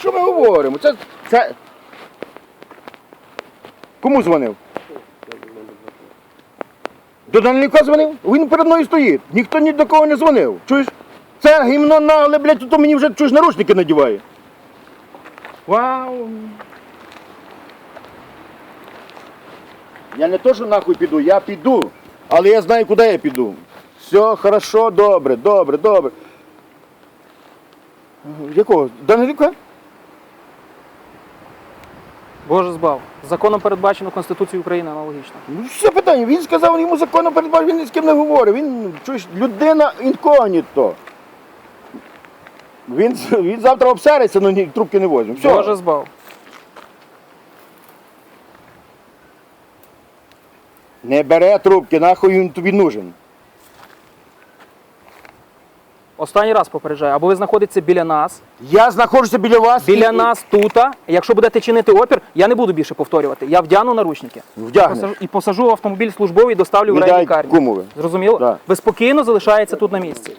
що ми говоримо? Це, це... Кому дзвонив? До Данилюка дзвонив? Він перед мною стоїть. Ніхто ні до кого не дзвонив. Чуєш? Це гімно нагле, блядь, то мені вже чуєш наручники надіває. Вау. Я не то, що нахуй піду, я піду. Але я знаю, куди я піду. Все, хорошо, добре, добре, добре. Якого? Данилюка? Боже збав. Законом передбачено Конституцією України аналогічно. Ну, все питання. Він сказав, йому законно передбачено, він ні з ким не говорив. Він чуєш, людина інкогніто. Він, він завтра обсериться, але ні, трубки не возьме. Все. Боже збав. Не бере трубки, нахуй він тобі нужен. Останній раз попереджаю, або ви знаходитеся біля нас, Я знаходжуся біля вас. біля і- нас тут. Якщо будете чинити опір, я не буду більше повторювати. Я вдяну наручники. Вдягнеш. Посажу- І посажу в автомобіль службовий доставлю в Віддай райлікарню. кумові. Зрозуміло? Да. Ви спокійно залишаєтеся тут на місці.